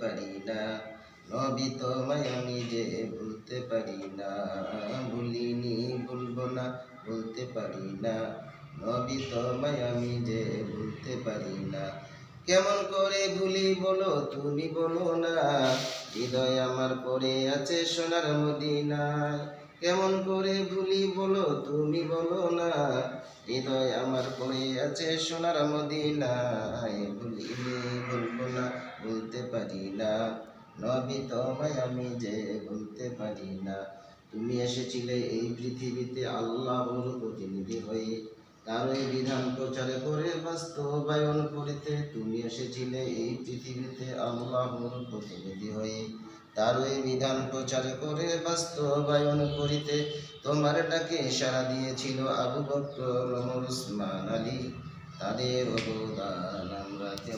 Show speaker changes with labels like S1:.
S1: পারি না নবী তোমায় আমি যে ভুলতে পারি না ভুলিনি, ভুলবো না, ভুলতে পারি না নবী তোমায় আমি যে ভুলতে পারি না কেমন করে ভুলি বলো, তুমি বলো না, হৃদয় আমার পরে আছে সোনার মদিনায়। কেমন করে ভুলি বলো, তুমি বলো না, হৃদয় আমার পরে আছে সোনার মদিনায়। ভুলতে পারি না। নবী তোমায় আমি যে ভুলতে পারি না। তুমি এসেছিলে এই পৃথিবীতে আল্লাহর প্রতিনিধি হয়ে। তারই বিধান প্রচার করে বাস্তবায়ন করিতে তুমি এসেছিলে এই পৃথিবীতে আল্লাহর প্রতিনিধি হয়ে। তারই বিধান প্রচার করে বাস্তবায়ন করিতে তোমার ডাকে সাড়া দিয়েছিল আবু বকর ওমর উসমান, আলী। তাদের অবদান আমরা